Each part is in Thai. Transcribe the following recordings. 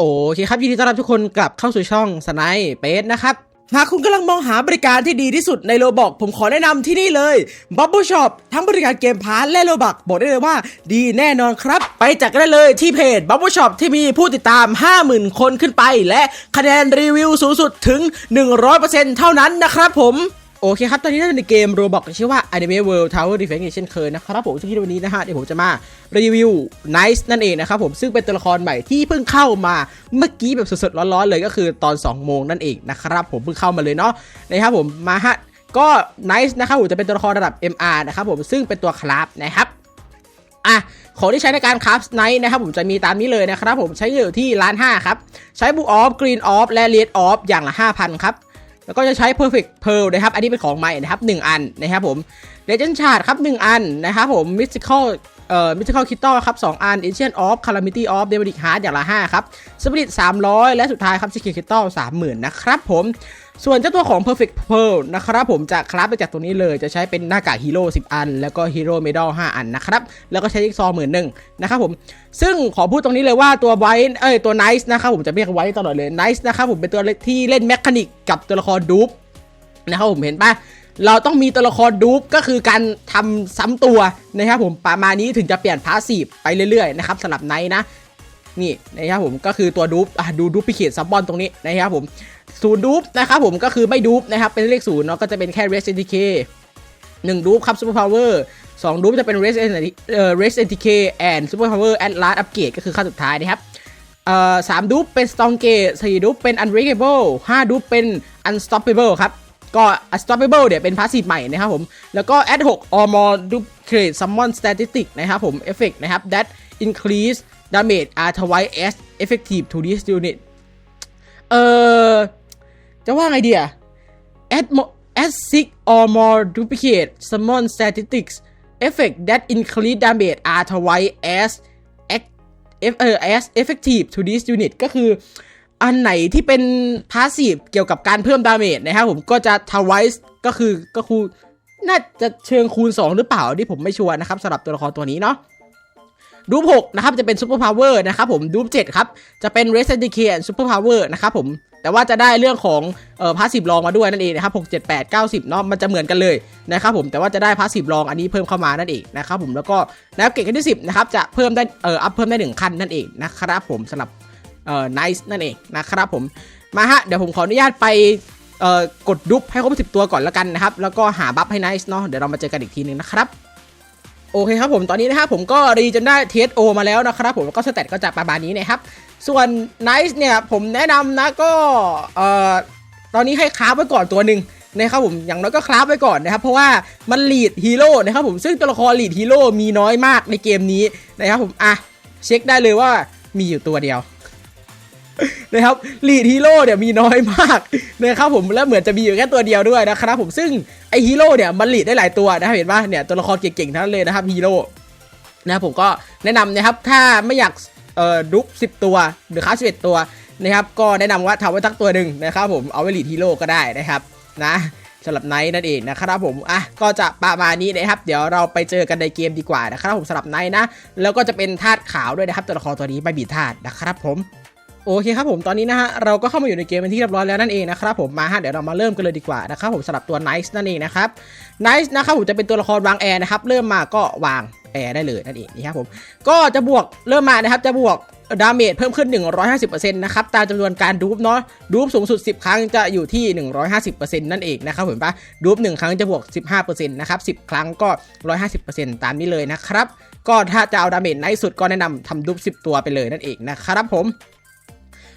โอเคครับยินดีต้อนรับทุกคนกลับเข้าสู่ช่องสไนเปสนะครับ หากคุณกำลังมองหาบริการที่ดีที่สุดในโลบอกผมขอแนะนำที่นี่เลย Bubble Shop ทั้งบริการเกมพาร์ทและโลบักบอกได้เลยว่า ดีแน่นอนครับ ไปจัดกันได้เลยที่เพจ Bubble Shop ที่มีผู้ติดตาม 50,000 คนขึ้นไป และคะแนนรีวิวสูงสุดถึง 100%เท่านั้นนะครับผม โอเคครับ ตอนนี้เราอยู่ในเกมโรบอกชื่อว่า Anime World Tower Defense เช่นเคยนะครับผม ซึ่งที่วันนี้นะฮะเดี๋ยวผมจะมารีวิว Nice นั่นเองนะครับผม ซึ่งเป็นตัวละครใหม่ที่เพิ่งเข้ามาเมื่อกี้แบบสดๆ ร้อนๆ เลยก็คือตอน 2 โมงนั่นเองนะครับผมเพิ่งเข้ามาเลยเนาะนะครับผมมาฮะก็ Nice นะครับผมจะเป็นตัวละครระดับ MR นะครับผมซึ่งเป็นตัวคราฟนะครับอะของที่ใช้ในการคราฟไนท์นะครับผมจะมีตามนี้เลยนะครับผมใช้อยู่ที่ล้านห้าครับ ใช้บูออฟกรีนออฟและเลดออฟอย่างละ 5,000 ครับ แล้วก็จะใช้ perfect pearl นะครับ อันนี้เป็นของใหม่นะครับ 1 อันนะครับผม legend shard ครับ 1 อันนะครับผม mystical เอ่อ mystical crystal ครับ 2 อัน ancient of calamity of demonic heart อย่างละ 5 ครับ spirit 300 และสุดท้ายครับ secret crystal 30,000 นะครับผม ส่วนเจ้าตัวของ perfect pearl นะครับผมจะคราฟมาจากตัวนี้เลยจะใช้เป็นหน้ากากฮีโร่10 อัน แล้วก็ฮีโร่เมดัล5อันนะครับ แล้วก็ใช้จิ๊กซอหมื่นหนึ่งนะครับผม ซึ่งขอพูดตรงนี้เลยว่าตัวไวท์เอ้ยตัวไนซ์นะครับผมจะเรียกไวท์ตลอดเลยไนซ์นะครับผมเป็นตัวที่เล่นแมคานิกกับตัวละครดูปนะครับผมเห็นปะเราต้องมีตัวละครดูปก็คือการทำซ้ำตัวนะครับผมประมาณนี้ถึงจะเปลี่ยนพาสซีฟไปเรื่อยๆนะครับสำหรับไนท์นะนี่นะครับผมก็คือตัวดูปดูดูพิเขตซับบอลตรงนี้นะครับผม ศูนย์ดูปนะครับผมก็คือไม่ดูปนะครับเป็นเลขศูนย์เนาะก็จะเป็นแค่ rest NTK หนึ่งดูปครับ super power สองดูปจะเป็น rest NTK เอ่อ rest NTK and super power at last upgrade ก็คือขั้นสุดท้ายนะครับเอ่อสามดูปเป็น strong gate สี่ดูปเป็น unbreakable ห้าดูปเป็น unstoppable ครับก็ unstoppable เนี่ยเป็นพาสซีฟใหม่นะครับผม แล้วก็ add 6 or more duplicate summon statistic นะครับผม effect นะครับ that increase damage are twice as effective to this unit เออจะว่าไงดีอะ add more add six or more duplicate summon statistics effect that increase damage are twice as F- เออ as effective to this unit ก็คืออันไหนที่เป็น passive เกี่ยวกับการเพิ่มดาเมจนะครับผมก็จะ twice ก็คือก็คือ น่าจะเชิงคูณ 2 หรือเปล่าที่ผมไม่ชัวร์นะครับสำหรับตัวละครตัวนี้เนาะ ดูป6นะครับจะเป็นซูเปอร์พาวเวอร์นะครับผมดูป7ครับจะเป็น r e s i d e c a t ซูเปอร์พาวเวอร์นะครับผมแต่ว่าจะได้เรื่องของเอ่อพาสซีฟรองมาด้วยนั่นเองนะครับ6 7 8 9 10เก้าสิบเนาะมันจะเหมือนกันเลยนะครับผมแต่ว่าจะได้พาสซีฟรองอันนี้เพิ่มเข้ามานั่นเองนะครับผมแล้วก็แล้วเกรดขั้นที่10นะครับจะเพิ่มได้เอ่ออัพเพิ่มได้1ขั้นนั่นเองนะครับผมสำหรับเอ่อ nice นั่นเองนะครับผมมาฮะเดี๋ยวผมขออนุญาตไปเอ่อกดดุปให้ครบ10ตัวก่อนแล้วกันนะครับแล้วก็หาบัฟให้ nice เนาะเดี๋ยวเรามาเจอกันอีกทีนึงนะครับ โอเคครับผมตอนนี้นะครับผมก็รีจนได้เทสโอมาแล้วนะครับผมก็สเตตก็จะประมาณนี้นะครับ ส่วนไนท์เนี่ยผมแนะนำนะก็เอ่อตอนนี้ให้คราฟไว้ก่อนตัวหนึ่งนะครับผมอย่างน้อยก็คราฟไว้ก่อนนะครับ เพราะว่ามันลีดฮีโร่นะครับผมซึ่งตัวละครลีดฮีโร่มีน้อยมากในเกมนี้นะครับผมอะเช็คได้เลยว่ามีอยู่ตัวเดียว นะครับลีดฮีโร่เนี่ยมีน้อยมากนะครับผมและเหมือนจะมีอยู่แค่ตัวเดียวด้วยนะครับผมซึ่งไอฮีโร่เนี่ยมันลีดได้หลายตัวนะครับเห็นปะเนี่ยตัวละครเก่งๆทั้งนั้นเลยนะครับฮีโร่นะครับผมก็แนะนำนะครับถ้าไม่อยากเอ่อดุ๊กสิตัวหรือค้าสิบเอ็ดตัวนะครับก็แนะนำว่าทำไว้ทักตัวหนึ่งนะครับผมเอาไว้ลีดฮีโร่ก็ได้นะครับนะสำหรับไนท์นั่นเองนะครับผม อะ ก็จะประมาณนี้นะครับ เดี๋ยวเราไปเจอกันในเกมดีกว่านะครับผมสำหรับไนท์นะ แล้วก็จะเป็นธาตุขาวด้วยนะครับ ตัวละครตัวนี้ไม่มีธาตุนะครับผม โอเคครับผมตอนนี้นะฮะเราก็เข้ามาอยู่ในเกมเป็นที่เรียบร้อยแล้วนั่นเองนะครับผมมาฮะเดี๋ยวเรามาเริ่มกันเลยดีกว่านะครับผมสำหรับตัว Nice นั่นเองนะครับ Nice นะครับผมจะเป็นตัวละครวางแอร์นะครับเริ่มมาก็วางแอร์ได้เลยนั่นเองนะครับผมก็จะบวกเริ่มมานะครับจะบวกดาเมจเพิ่มขึ้น 150%นะครับตามจำนวนการดูปเนาะดูปสูงสุด 10 ครั้งจะอยู่ที่ 150%นั่นเองนะครับผมปะดูป1ครั้งจะบวก 15%นะครับ 10 ครั้งก็ 150%ตามนี้เลยนะครับ ก็ถ้าจะเอาดาเมจในสุดก็แนะนำทำดูป10 ตัวไปเลยนั่นเองนะครับผม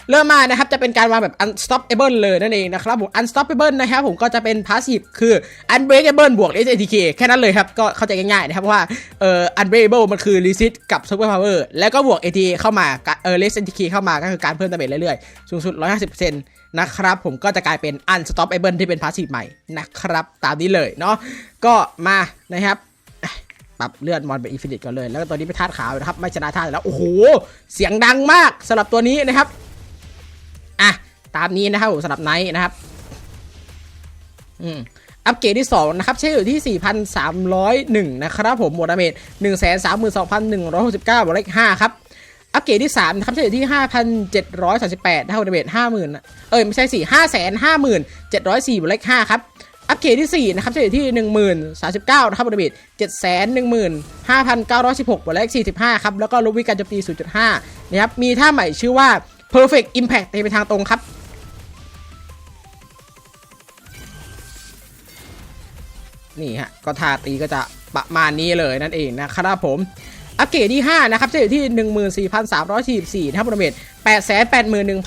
เริ่มมานะครับจะเป็นการวางแบบ unstoppable เลยนั่นเองนะครับผม unstoppable นะครับผมก็จะเป็น passive คือ unbreakable บวก SATK แค่นั้นเลยครับ ก็เข้าใจง่ายๆนะครับว่าเอ่อ unbreakable มันคือ resist กับ super power แล้วก็บวก ATA เข้ามาเอ่อ SATK เข้ามาก็คือการเพิ่มดาเมจเรื่อยๆ สูงสุด 150%นะครับผมก็จะกลายเป็น unstoppable ที่เป็น passive ใหม่นะครับตามนี้เลยเนาะก็มานะครับปรับเลือดมอนเป็นอินฟินิตก่อนเลย แล้วตัวนี้เป็นธาตุขาวนะครับ ไม่ชนะธาตุแล้ว โอ้โห เสียงดังมากสำหรับตัวนี้นะครับ อะ ตามนี้นะครับสำหรับไนท์นะครับ อืมอัปเกรดที่ 2 นะครับ ใช้อยู่ที่ 4,301 นะครับผมหมดดาเมจ132,169บวกเลข5ครับ อัปเกรดที่ 3 นะครับเฉลี่ที่ 5,738นะครับเดเมจ50,000 เอ้ย ไม่ใช่สิ557,704บวกเลข5ครับอัปเกรดที่ 4 นะครับเฉลี่ที่10,039นะครับเดเมจ715,916บวกเลข45 ครับ แล้วก็ลบวิการโจมตี 0.5 นะครับ มีท่าใหม่ชื่อว่า perfect impact ตีไปทางตรงครับ นี่ฮะ ก็ท่าตีก็จะประมาณนี้เลยนั่นเองนะครับผมอัปเกรดที่ 5 นะครับเฉลี่ที่ 14,344นะครับบริเวณ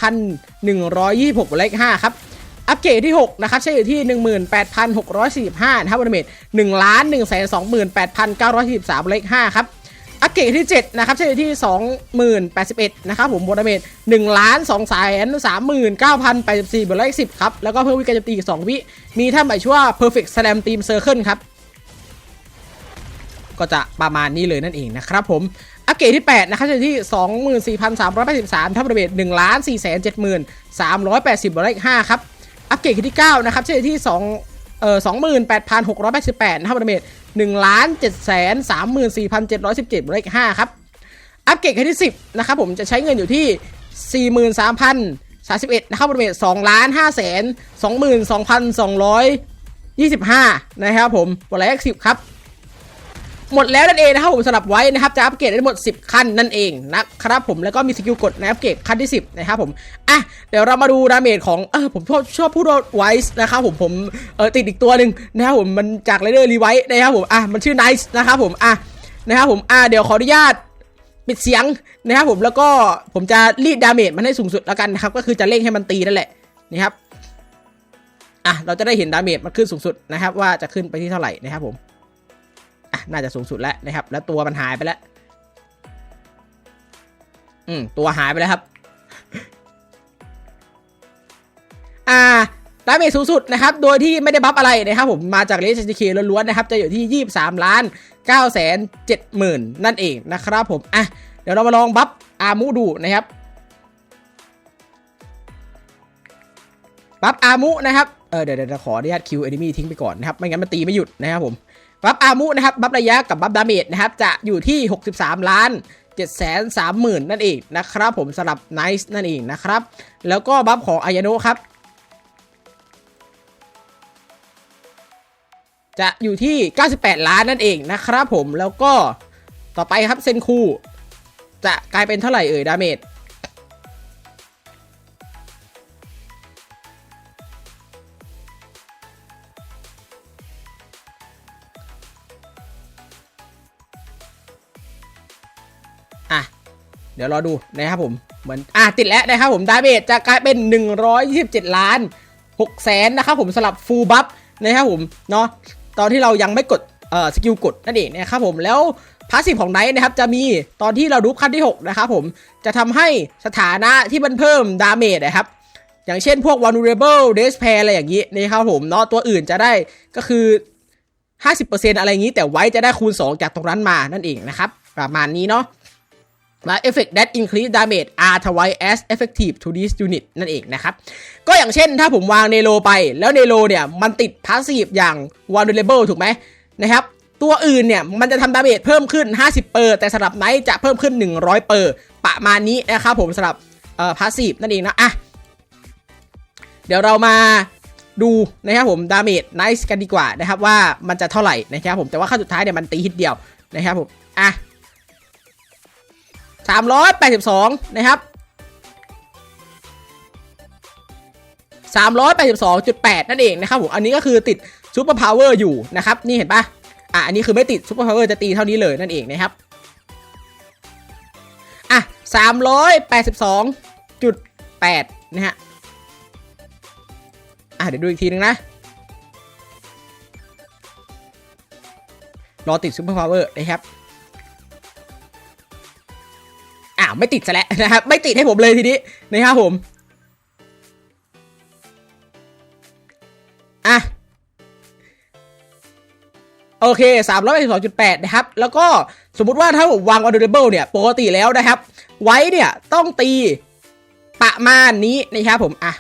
881,126เลข5ครับอัปเกรดที่ 6 นะครับเฉลี่ที่ 18,645นะครับบริเวณ1 1 2 8 9 4 3เลข5ครับ อัปเกรดที่ 7 นะครับเฉลี่ยที่ 20,081 นะครับผมบนเมต1ล้าน2แสน39,084บวกเลข10 ครับ แล้วก็เพิ่มวิกาจมตีอีก 2 วิ มีท่าใหม่ชื่อว่า perfect slam team circle ครับ ก็จะประมาณนี้เลยนั่นเองนะครับผม อัปเกรดที่ 8 นะครับอยู่ที่ 24,383ทับบริเวณ1ล้าน4 7 380บวกเลข5ครับ อัปเกรดที่ 9 นะครับอยู่ที่2เอ่อ28,688นะครับบริเวณ 1ล้าน7 34,717เลข5ครับ อัปเกรดขั้นที่ 10 นะครับผมจะใช้เงินอยู่ที่ 43,031 นะครับบริเวณ2ล้าน5แสน22,225 นะครับผมบวกเลข10 ครับ หมดแล้วนั่นเองนะครับผมสำหรับไว้นะครับจะอัปเกรดได้หมด 10 ขั้นนั่นเองนะครับผมแล้วก็มีสกิลกดในอัปเกรดขั้นที่ 10 นะครับผมอะเดี๋ยวเรามาดูดาเมจของเออผมชอบชอบพูดว่าไวส์นะครับผมผมเออติดอีกตัวหนึ่งนะครับผมมันจากไรเดอร์รีไวส์นะครับผมอะมันชื่อไนซ์นะครับผมอะนะครับผมอะเดี๋ยวขออนุญาตปิดเสียงนะครับผมแล้วก็ผมจะรีดดาเมจมันให้สูงสุดแล้วกันนะครับก็คือจะเร่งให้มันตีนั่นแหละนะครับอะเราจะได้เห็นดาเมจมันขึ้นสูงสุดนะครับว่าจะขึ้นไปที่เท่าไหร่นะครับผมอ น่าจะสูงสุดแล้วนะครับ แล้วตัวมันหายไปแล้ว อืม ตัวหายไปแล้วครับ อ่าดาเมจสูงสุดนะครับ โดยที่ไม่ได้บัฟอะไรนะครับผม มาจากเลสซีเคล้วนๆนะครับ จะอยู่ที่ 23 ล้าน9แสน7หมื่นนั่นเองนะครับผม อะ เดี๋ยวเรามาลองบัฟอามูดูนะครับ บัฟอามุนะครับ เออเดี๋ยวเดี๋ยวขออนุญาตคิวเอนิมีทิ้งไปก่อนนะครับ ไม่งั้นมันตีไม่หยุดนะครับผม บัฟอามุนะครับ บัฟระยะกับบัฟดาเมจนะครับ จะอยู่ที่ 63 ล้าน7แสน3หมื่นนั่นเองนะครับ ผมสำหรับไนซ์นั่นเองนะครับ แล้วก็บัฟของอายาโนะครับ จะอยู่ที่ 98 ล้านนั่นเองนะครับผม แล้วก็ต่อไปครับเซนคูจะกลายเป็นเท่าไหร่เอ่ยดาเมจ เดี๋ยวรอดูนะครับผมเหมือนอะติดแล้วนะครับผมดาเมจจะกลายเป็น 127 ล้าน6แสนนะครับผมสลับฟูลบัฟนะครับผมเนาะตอนที่เรายังไม่กดเอ่อสกิลกดนั่นเองนะครับผมแล้วพาสซีฟของไนท์นะครับจะมีตอนที่เราดูขั้นที่ 6 นะครับผมจะทำให้สถานะที่มันเพิ่มดาเมจนะครับ อย่างเช่นพวก vulnerable despair อะไรอย่างนี้นะครับผมเนาะตัวอื่นจะได้ก็คือ 50%อะไรอย่างนี้ แต่ไว้จะได้คูณ 2 จากตรงนั้นมานั่นเองนะครับ ประมาณนี้เนาะ มา effect that increase damage are twice as effective to this unit นั่นเองนะครับ ก็อย่างเช่นถ้าผมวางเนโลไป แล้วเนโลเนี่ย มันติด passive อย่าง vulnerable ถูกไหมนะครับตัวอื่นเนี่ยมันจะทำดาเมจเพิ่มขึ้น 50 เปอร์ แต่สำหรับไนท์จะเพิ่มขึ้น 100 เปอร์ ประมาณนี้นะครับผมสำหรับเอ่อ passive นั่นเองนะอะเดี๋ยวเรามาดูนะครับผมดาเมจไนท์กันดีกว่านะครับว่ามันจะเท่าไหร่นะครับผมแต่ว่าขั้นสุดท้ายเนี่ยมันตีฮิตเดียวนะครับผมอะ 382นะครับ382.8นั่นเองนะครับผม อันนี้ก็คือติดซูเปอร์พาวเวอร์อยู่นะครับ นี่เห็นปะอะ อันนี้คือไม่ติดซูเปอร์พาวเวอร์จะตีเท่านี้เลยนั่นเองนะครับ อะ382.8นะฮะ อะ เดี๋ยวดูอีกทีนึงนะรอติดซูเปอร์พาวเวอร์นะครับาวไม่ติดซะแล้วนะครับไม่ติดให้ผมเลยทีนี้นะครับผมอะโอเค382.8 นะครับ แล้วก็สมมุติว่าถ้าผมวาง Audible เนี่ย ปกติแล้วนะครับ ไว้เนี่ย ต้องตีประมาณนี้นะครับผม อะ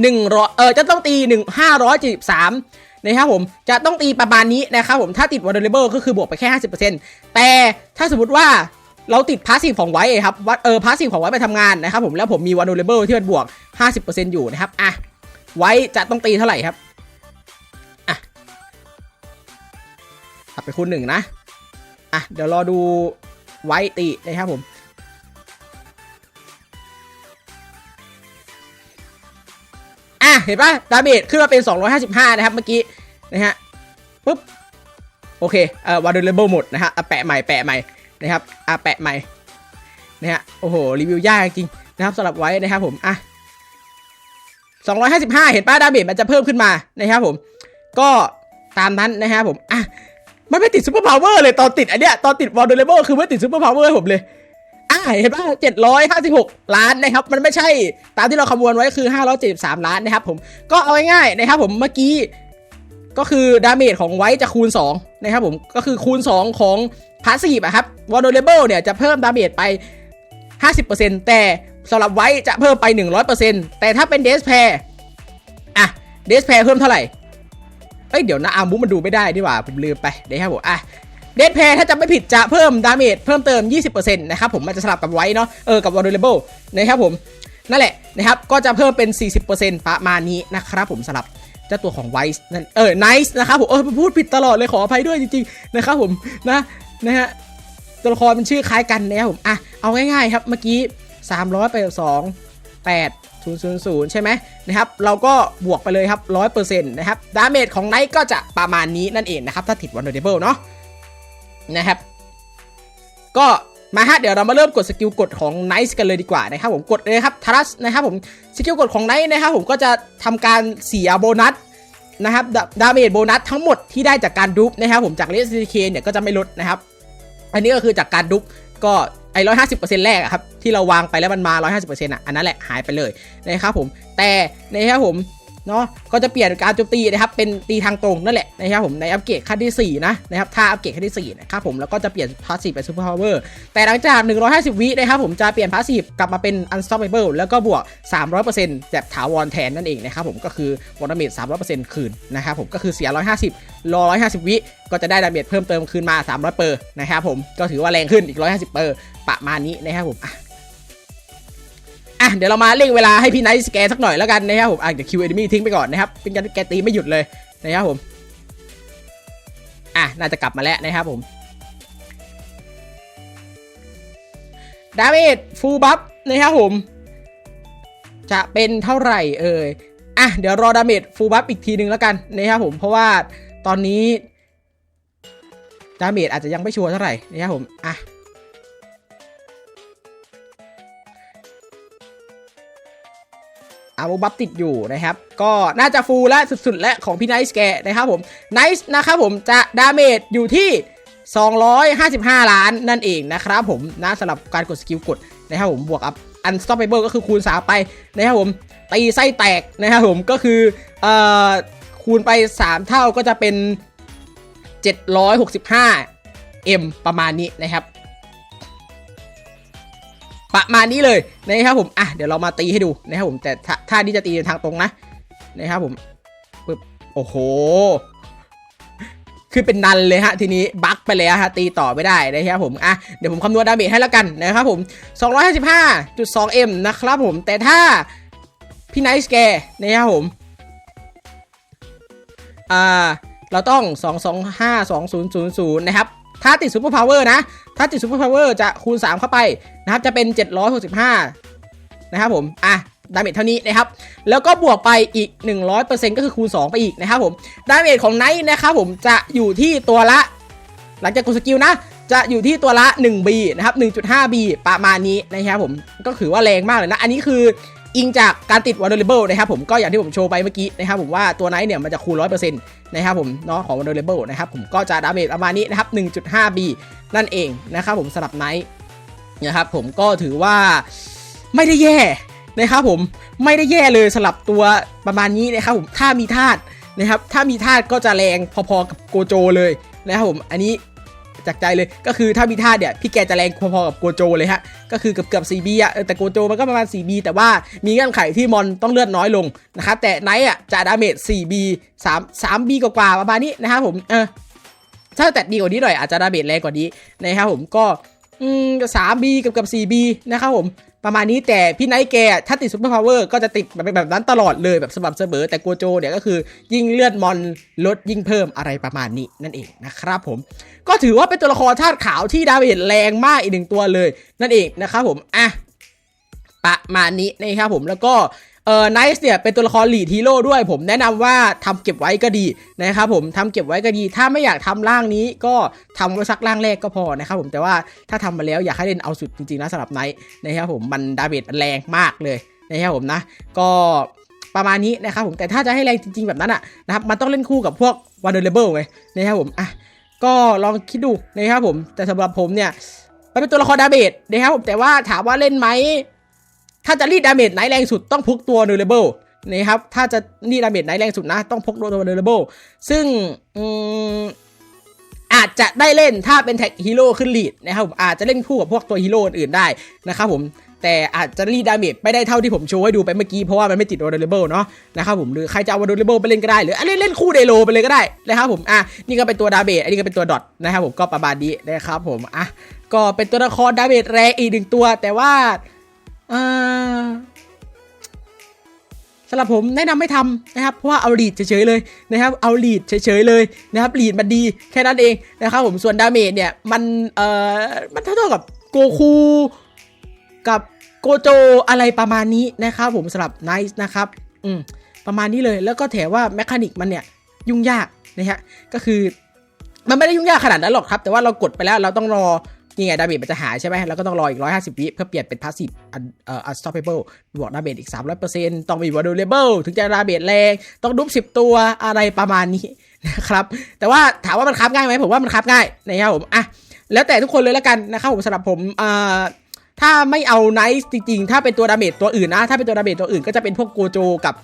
หนึ่งร้อยเออ จะต้องตีหนึ่งห้าร้อยเจ็ดสิบสามนะครับผม จะต้องตีประมาณนี้นะครับผม ถ้าติด Vulnerable ก็คือบวกไปแค่50%แต่ถ้าสมมติว่า เราติดพาสซีฟของไว้ครับวัดเออพาสซีฟของไว้ไปทำงานนะครับผมแล้วผมมีวันโดเลเบิลที่มันบวก 50%อยู่นะครับอะไว้จะต้องตีเท่าไหร่ครับอะตัดไปคูณหนึ่งนะอะเดี๋ยวรอดูไว้ตีนะครับผมอะเห็นปะดาเมจขึ้นมาเป็น 255 นะครับเมื่อกี้นะฮะปุ๊บโอเคเอ่อวาร์ดเลเบิลหมดนะฮะแปะใหม่แปะใหม่ นะครับอะแปะใหม่นะฮะโอ้โหรีวิวยากจริงนะครับสำหรับไว้นะครับผมอะ255 เห็นปะดาเมจมันจะเพิ่มขึ้นมานะครับผม ก็ตามนั้นนะครับผมอะมันไม่ติดซูเปอร์พาวเวอร์เลยตอนติดอันเนี้ยตอนติดวอลเดเลเบิลคือไม่ติดซูเปอร์พาวเวอร์ผมเลยอ่าเห็นป่ะ756 ล้านนะครับ มันไม่ใช่ตามที่เราคำนวณไว้คือ 573 ล้านนะครับผมก็เอาง่ายๆนะครับผมเมื่อกี้ก็คือดาเมจของไว้จะคูณ2นะครับผมก็คือคูณ 2 ของ พาสซีฟอะครับวอลเลเบิลเนี่ยจะเพิ่มดาเมจไป 50%แต่สำหรับไว้จะเพิ่มไป 100%แต่ถ้าเป็นเดสแพรอะเดสแพรเพิ่มเท่าไหร่ เอ้ยเดี๋ยวนะอาร์มูมันดูไม่ได้ดีกว่าผมลืมไปเดี๋ยวครับผมอะเดดแพรถ้าจำไม่ผิดจะเพิ่มดาเมจเพิ่มเติม 20%นะครับผมมันจะสลับกับไว้เนาะเออกับวอลเลเบิลนะครับผมนั่นแหละนะครับก็จะเพิ่มเป็น 40%ประมาณนี้นะครับผมสลับเจ้าตัวของไวส์นั่นเออไนส์นะครับผมเออพูดผิดตลอดเลยขออภัยด้วยจริงๆนะครับผมนะ นะฮะตัวละครเป็นชื่อคล้ายกันนะครับผมอะเอาง่ายๆครับเมื่อกี้ 300ไป2 8 0 0 0 ใช่ไหมนะครับ เราก็บวกไปเลยครับ 100%นะครับ ดาเมจของไนท์ก็จะประมาณนี้นั่นเองนะครับ ถ้าติดวันเดเบิลเนาะนะครับ ก็มาฮะเดี๋ยวเรามาเริ่มกดสกิลกดของ Nice กันเลยดีกว่านะครับผมกดเลยครับทรัสนะครับผมสกิลกดของ Nice นะครับผมก็จะทำการเสียโบนัส นะครับดาเมจโบนัสทั้งหมดที่ได้จากการดุบนะครับผมจากเลสซีเคเนี่ยก็จะไม่ลดนะครับ อันนี้ก็คือจากการดุบก็ไอ้ร้อยห้าสิบเปอร์เซ็นต์แรกครับที่เราวางไปแล้วมันมาร้อยห้าสิบเปอร์เซ็นต์อะอันนั้นแหละหายไปเลยนะครับผมแต่นะครับผม เนาะก็จะเปลี่ยนการโจมตีนะครับเป็นตีทางตรงนั่นแหละนะครับผมในอัปเกรดขั้นที่4นะนะครับถ้าอัปเกรดขั้นที่4นะครับผมแล้วก็จะเปลี่ยนพาสซีฟเป็นซูเปอร์พาวเวอร์แต่หลังจาก 150 วินะครับผมจะเปลี่ยนพาสซีฟกลับมาเป็น unstoppable แล้วก็บวก 300%แบบถาวรแทนนั่นเองนะครับผมก็คือวอร์ดาเมจ300%คืนนะครับผมก็คือเสีย 150 รอ 150 วิก็จะได้ดาเมจเพิ่มเติมคืนมา 300เปอร์นะครับผมก็ถือว่าแรงขึ้นอีก 150เปอร์ประมาณนี้นะครับผม อะเดี๋ยวเรามาเร่งเวลาให้พี่ไนท์สแกนสักหน่อยแล้วกันนะครับผมอะเดี๋ยวคิวเอนิมี่ทิ้งไปก่อนนะครับเป็นการแกตีไม่หยุดเลยนะครับผมอะน่าจะกลับมาแล้วนะครับผมดาเมจฟูลบัฟนะครับผม จะเป็นเท่าไหร่เอ่ยอะเดี๋ยวรอดาเมจฟูลบัฟอีกทีหนึ่งแล้วกันนะครับผมเพราะว่าตอนนี้ดาเมจอาจจะยังไม่ชัวร์เท่าไหร่นะครับผมอะ อาบูบัฟติดอยู่นะครับ ก็น่าจะฟูลและสุดๆ และของพี่ไนซ์แกนะครับผมไนซ์นะครับผมจะดาเมจอยู่ที่ 255 ล้านนั่นเองนะครับผมนะสำหรับการกดสกิลกดนะครับผมบวกอัพ unstoppable ก็คือคูณ3ไปนะครับผมตีไส้แตกนะครับผมก็คือเอ่อคูณไป 3 เท่าก็จะเป็น 765 M ประมาณนี้นะครับ ประมาณนี้เลยนะครับผมอะเดี๋ยวเรามาตีให้ดูนะครับผมแต่ถ้าท่านี้จะตีในทางตรงนะนะครับผมปึ๊บโอ้โหคือเป็นนันเลยฮะทีนี้บั๊กไปเลยฮะตีต่อไม่ได้นะครับผมอะเดี๋ยวผมคำนวณดาเมจให้แล้วกันนะครับผม 255.2M นะครับผมแต่ถ้าพี่ไนท์แกนะครับผมอ่าเราต้อง 2252000 นะครับ ถ้าติดซูเปอร์พาวเวอร์นะ ถ้าติดซูเปอร์พาวเวอร์จะคูณ 3 เข้าไปนะครับ จะเป็น 765 นะครับผม อะดาเมจเท่านี้นะครับ แล้วก็บวกไปอีก 100%ก็คือคูณ 2 ไปอีกนะครับผม ดาเมจของไนท์นะครับผมจะอยู่ที่ตัวละ หลังจากกดสกิลนะ จะอยู่ที่ตัวละ 1B นะครับ 1.5B ประมาณนี้นะครับผม ก็ถือว่าแรงมากเลยนะ อันนี้คือ อิงจากการติด vulnerable นะครับผมก็อย่างที่ผมโชว์ไปเมื่อกี้นะครับผมว่าตัวไนท์เนี่ยมันจะคูณ 100%นะครับผมเนาะของ vulnerable นะครับผมก็จะดาเมจประมาณนี้นะครับ 1.5B นั่นเองนะครับผมสำหรับไนท์นะครับผมก็ถือว่าไม่ได้แย่นะครับผมไม่ได้แย่เลยสำหรับตัวประมาณนี้นะครับผมถ้ามีธาตุนะครับถ้ามีธาตุก็จะแรงพอๆกับโกโจเลยนะครับผมอันนี้ จากใจเลยก็คือถ้ามีท่าเนี่ยพี่แกจะแรงพอๆกับโกโจเลยฮะก็คือเกือบเกือบ 4B อะเออแต่โกโจมันก็ประมาณ 4B แต่ว่ามีเงื่อนไขที่มอนต้องเลือดน้อยลงนะครับแต่ไนท์อะจะดาเมจ 4B 3 3B กว่าๆประมาณนี้นะครับผมเออถ้าแต่ดีกว่านี้หน่อยอาจจะดาเมจแรงกว่านี้นะครับผมก็อืมสามบีกับกับสี่บีนะครับผม ประมาณนี้แต่พี่ไนท์แกถ้าติดซูเปอร์พาวเวอร์ก็จะติดแบบแบบนั้นตลอดเลยแบบสม่ำเสมอแต่กัวโจเนี่ยก็คือยิ่งเลือดมอนลดยิ่งเพิ่มอะไรประมาณนี้นั่นเองนะครับผมก็ถือว่าเป็นตัวละครธาตุขาวที่ดาเมจแรงมากอีกหนึ่งตัวเลย นั่นเองนะครับผมอะประมาณนี้นะครับผมแล้วก็ เอ่อไนท์เนี่ยเป็นตัวละครหลีดฮีโร่ด้วย ผมแนะนำว่าทำเก็บไว้ก็ดีนะครับผมทำเก็บไว้ก็ดี ถ้าไม่อยากทำร่างนี้ก็ทำไว้สักร่างแรกก็พอนะครับผมแต่ว่าถ้าทำมาแล้วอยากให้เล่นเอาสุดจริงๆนะสำหรับไนท์นะครับผมมันดาเมจแรงมากเลยนะครับผมนะก็ประมาณนี้นะครับผมแต่ถ้าจะให้แรงจริงๆแบบนั้นอะนะครับมันต้องเล่นคู่กับพวกวันเดอร์เลเบิลไงนะครับผมอะก็ลองคิดดูนะครับผมแต่สำหรับผมเนี่ยมันเป็นตัวละครดาเมจนะครับผมแต่ว่าถามว่าเล่นไหม ถ้าจะรีดดาเมจไหนแรงสุดต้องพกตัวเนอร์เรเบิลนะครับ ถ้าจะรีดดาเมจไหนแรงสุดนะ ต้องพกตัวเนอร์เรเบิลซึ่งอาจจะได้เล่นถ้าเป็นแท็กฮีโร่ขึ้นลีดนะครับผมอาจจะเล่นคู่กับพวกตัวฮีโร่อื่นได้นะครับผมแต่อาจจะรีดดาเมจไม่ได้เท่าที่ผมโชว์ให้ดูไปเมื่อกี้เพราะว่ามันไม่ติดโอเดอร์เบิลเนาะนะครับผมหรือใครจะเอาโอเดอร์เบิลไปเล่นก็ได้หรือเล่นเล่นคู่เดโลไปเลยก็ได้นะครับผมอะนี่ก็เป็นตัวดาเมจอันนี้ก็เป็นตัวดอทนะครับผมก็ประมาณนี้นะครับผมอะก็เป็นตัวละครดาเมจแรงอีกหนึ่งตัว แต่ว่า สำหรับผมแนะนำไม่ทำนะครับ เพราะว่าเอาลีดเฉยๆเลยนะครับ เอาลีดเฉยๆเลยนะครับลีดมันดีแค่นั้นเองนะครับผมส่วนดาเมจเนี่ย มันเอ่อมันเท่าๆกับโกคูกับโกโจอะไรประมาณนี้นะครับผมสำหรับไนซ์นะครับอืมประมาณนี้เลยแล้วก็แถมว่าแมคานิกมันเนี่ย ยุ่งยากนะฮะก็คือมันไม่ได้ยุ่งยากขนาดนั้นหรอกครับ แต่ว่าเรากดไปแล้วเราต้องรอ นี่ไงดาเมจมันจะหายใช่ไหมเราก็ต้องรออีก 150 วิเพื่อเปลี่ยนเป็นพาสซีฟเอ่อ unstoppable บวกดาเมจอีก 300%ต้องมี vulnerable ถึงจะดาเมจแรง ต้องดุ๊บ10 ตัวอะไรประมาณนี้นะครับ แต่ว่าถามว่ามันคับง่ายไหมผมว่ามันคับง่ายนะครับผมอะแล้วแต่ทุกคนเลยแล้วกันนะครับผมสำหรับผมอ่าถ้าไม่เอาไนท์จริงๆ ถ้าเป็นตัวดาเมจตัวอื่นนะ ถ้าเป็นตัวดาเมจตัวอื่นก็จะเป็นพวกโกโจกับ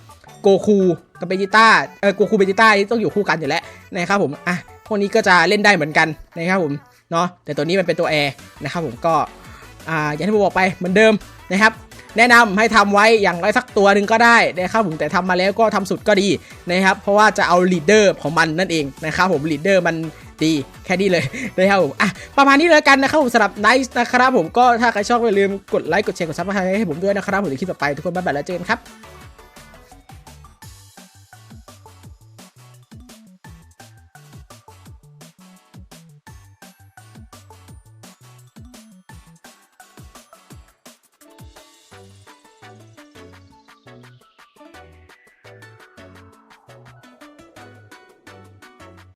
โกคูกับเบจิต้า เออโกคูเบจิต้าที่ต้องอยู่คู่กันอยู่แล้วนะครับผม อะ พวกนี้ก็จะเล่นได้เหมือนกันนะครับผม เนาะแต่ตัวนี้มันเป็นตัวแอร์นะครับผมก็อ่าอย่างที่ผมบอกไปเหมือนเดิมนะครับแนะนำให้ทำไว้อย่างไรสักตัวหนึ่งก็ได้นะครับผมแต่ทำมาแล้วก็ทำสุดก็ดีนะครับเพราะว่าจะเอาลีดเดอร์ของมันนั่นเองนะครับผมลีดเดอร์มันดีแค่นี้เลยนะครับผมอะประมาณนี้เลยกันนะครับผมสำหรับไนซ์นะครับผมก็ถ้าใครชอบอย่าลืมกดไลค์กดแชร์กดซับสไครต์ให้ผมด้วยนะครับผมในคลิปต่อไปทุกคนบ๊ายบายแล้วเจอกันครับ